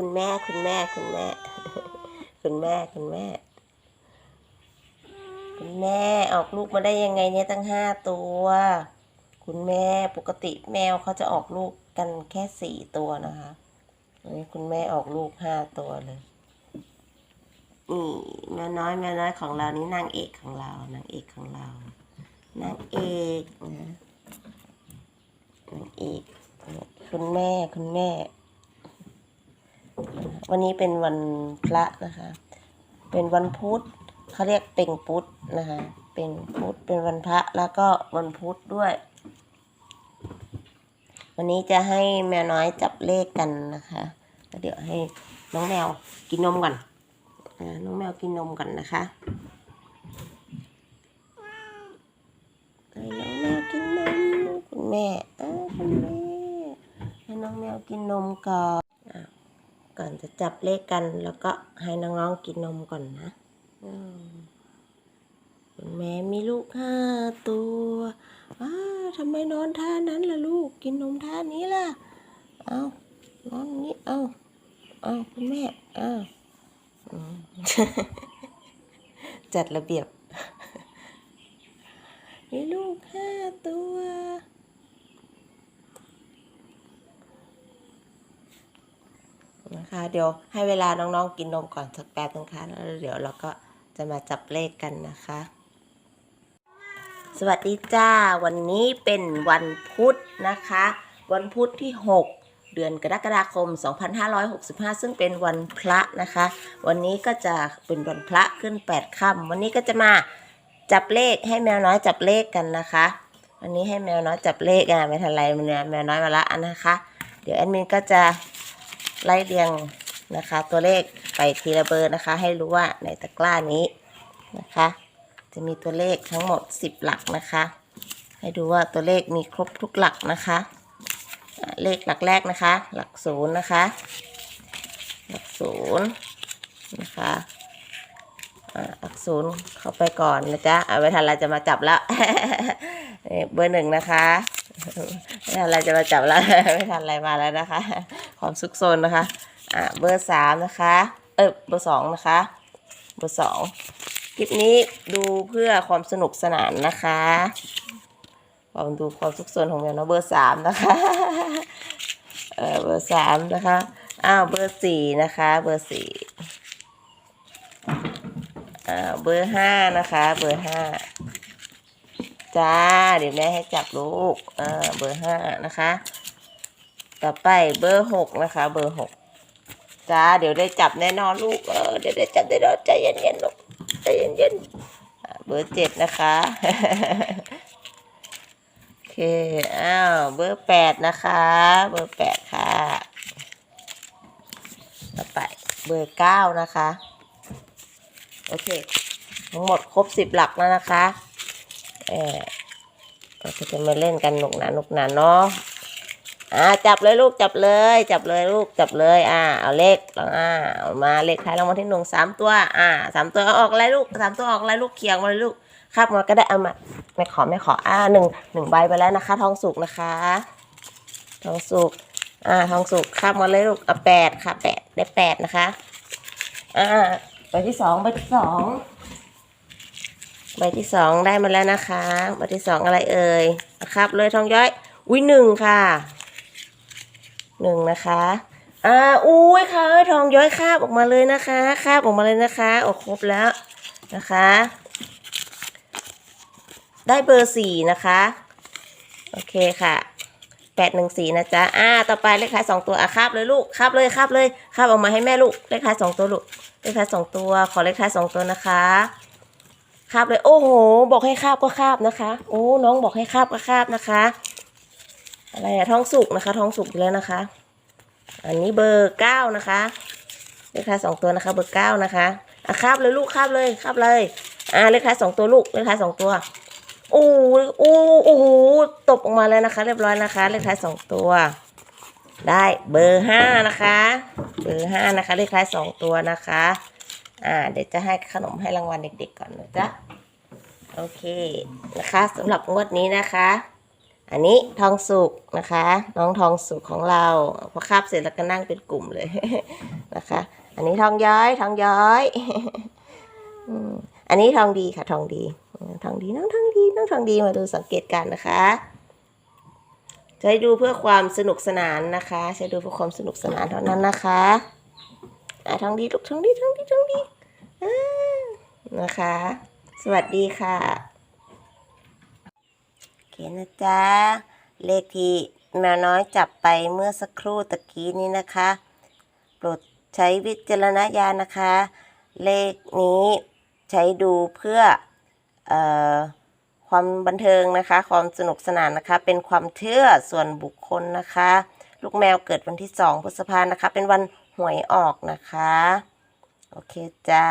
คุณแม่คุณแม่คุณแม่ คุณแม่คุณแม่ คุณแม่ออกลูกมาได้ยังไงเนี่ยตั้งห้าตัว คุณแม่ปกติแมวเขาจะออกลูกกันแค่สี่ตัวนะคะอันนี้คุณแม่ออกลูกห้าตัวเลยนี่แมวน้อยแมวน้อยของเรานี่นางเอกของเรานางเอกของเรานางเอกนะนางเอกคุณแม่คุณแม่ วันนี้เป็นวันพระนะคะ เป็นวันพุธเขาเรียกเป็งพุธนะคะ เป็นพุธเป็นวันพระแล้วก็วันพุธด้วย วันนี้จะให้แมวน้อยจับเลขกันนะคะแล้วเดี๋ยวให้น้องแมวกินนมก่อนน้องแมวกินนมก่อนนะคะให้น้องแมวกินนมคุณแม่คุณแม่ให้น้องแมวกินนมก่อน ก่อนจะจับเลขกัน แล้วก็ให้น้องๆกินนมก่อนนะคุณแม่มีลูกห้าตัวอ้าทำไมนอนท่านั้นล่ะลูก กินนมท่านี้ล่ะ เอานอนนี้ เอาเอาคุณแม่เอาจัดระเบียบ มีลูกห้าตัว นะคะ เดี๋ยวให้เวลาน้องๆกินนมก่อนสักแป๊บนึงค่ะแล้วเดี๋ยวเราก็จะมาจับเลขกันนะคะ สวัสดีจ้า วันนี้เป็นวันพุธนะคะ วันพุธที่ 6 เดือนกรกฎาคม 2565 ซึ่งเป็นวันพระนะคะ วันนี้ก็จะเป็นวันพระขึ้น 8ค่ำวันนี้ก็จะมาจับเลขให้แมวน้อยจับเลขกันนะคะ วันนี้ให้แมวน้อยจับเลขอะไม่ทันไรมันเนี่ยแมวน้อยมาละนะคะ เดี๋ยวแอดมินก็จะ ไล่เรียงนะคะ ตัวเลขไปทีละเบอร์นะคะ ให้รู้ว่าในตะกร้านี้นะคะ จะมีตัวเลขทั้งหมด 10 หลักนะคะ ให้ดูว่าตัวเลขมีครบทุกหลักนะคะ เลขหลักแรกนะคะ หลักศูนย์นะคะ หลักศูนย์นะคะหลักศูนย์เข้าไปก่อนนะจ๊ะเอาไว้ทันเราจะมาจับแล้วเบอร์หนึ่งนะคะไม่ทันเราจะมาจับแล้วไม่ทันอะไรมาแล้วนะคะ ความซุกซนนะคะ อะเบอร์สามนะคะ เออเบอร์สองนะคะ เบอร์สองคลิปนี้ดูเพื่อความสนุกสนานนะคะความดูความสุขสนของแมวนะเบอร์สามนะคะ เออเบอร์สามนะคะ อ้าวเบอร์สี่นะคะ เบอร์สี่อ้าวเบอร์ห้านะคะ เบอร์ห้าจ้า เดี๋ยวแม่ให้จับลูกอ่าเบอร์ห้านะคะ ต่อไปเบอร์หกนะคะ เบอร์หกจ้าเดี๋ยวได้จับแน่นอนลูกเออเดี๋ยวได้จับแน่นอนใจเย็นๆลูกใจเย็นๆเบอร์เจ็ดนะคะโอเคอ้าวเบอร์แปดนะคะ เบอร์แปดค่ะ ต่อไปเบอร์เก้านะคะโอเคทั้งหมดครบสิบหลักแล้วนะคะเออเราจะมาเล่นกันหนุกหนาหนุกหนาเนาะ อ่าจับเลยลูกจับเลย จับเลยลูกจับเลย อ่าเอาเลขอ่าเอามาเลขท้ายรางวัลที่หนึ่งสามตัว อ่าสามตัวเอาออกอะไรลูกสามตัวออกอะไรลูกเขียงมาเลยลูกคาบมาก็ได้เอามาไม่ขอไม่ขออ่าหนึ่งหนึ่งใบไปแล้วนะคะ ทองสุกนะคะ ทองสุกอ่าทองสุกคาบมาเลยลูกเอาแปดค่ะแปดได้แปดนะคะอ่าใบที่สองใบที่สองใบที่สองได้มาแล้วนะคะใบที่สองอะไรเอ่ยครับเลยทองย้อยอุ้ยหนึ่งค่ะ หนึ่งนะคะอ่าอุ้ยค่ะทองย้อยคาบออกมาเลยนะคะคาบออกมาเลยนะคะออกครบแล้วนะคะ ได้เบอร์สี่นะคะโอเคค่ะแปดหนึ่งสี่นะจ๊ะอ่าต่อไปเลขท้ายสองตัวอะคาบเลยลูกคาบเลยคาบเลยคาบออกมาให้แม่ลูกเลขท้ายสองตัวลูกเลขท้ายสองตัวขอเลขท้ายสองตัวนะคะคาบเลยโอ้โห บอกให้คาบก็คาบนะคะ โอ้น้องบอกให้คาบก็คาบนะคะ อะไรอะท้องสุกนะคะ ท้องสุกอยู่แล้วนะคะ อันนี้เบอร์เก้านะคะเลขท้ายสองตัวนะคะ เบอร์เก้านะคะอะคาบเลยลูกคาบเลยคาบเลยอ่าเลขท้ายสองตัวลูกเลขท้ายสองตัวโอ้โอ้โอ้โหตบออกมาเลยนะคะ เรียบร้อยนะคะ เลขท้ายสองตัว ได้เบอร์ห้านะคะ เบอร์ห้านะคะ เลขท้ายสองตัวนะคะอ่าเดี๋ยวจะให้ขนมให้รางวัลเด็กๆก่อนนะจ๊ะโอเคนะคะสำหรับงวดนี้นะคะ อันนี้ทองสุกนะคะ น้องทองสุกของเราพอคาบเสร็จแล้วก็นั่งเป็นกลุ่มเลยนะคะ อันนี้ทองย้อยทองย้อยอันนี้ทองดีค่ะ ทองดีทองดีน้องทองดีน้องทองดีมาดูสังเกตการนะคะใช้ดูเพื่อความสนุกสนานนะคะ ใช้ดูเพื่อความสนุกสนานเท่านั้นนะคะอะทองดีลูกทองดีทองดีทองดีนะคะ สวัสดีค่ะ เคนะจ๊ะ เลขที่แมวน้อยจับไปเมื่อสักครู่ตะกี้นี้นะคะ โปรดใช้วิจารณญาณนะคะ เลขนี้ใช้ดูเพื่อออความบันเทิงนะคะ ความสนุกสนานนะคะ เป็นความเชื่อส่วนบุคคลนะคะ ลูกแมวเกิดวันที่2พฤษภานะคะ เป็นวันหวยออกนะคะ โอเคจ้า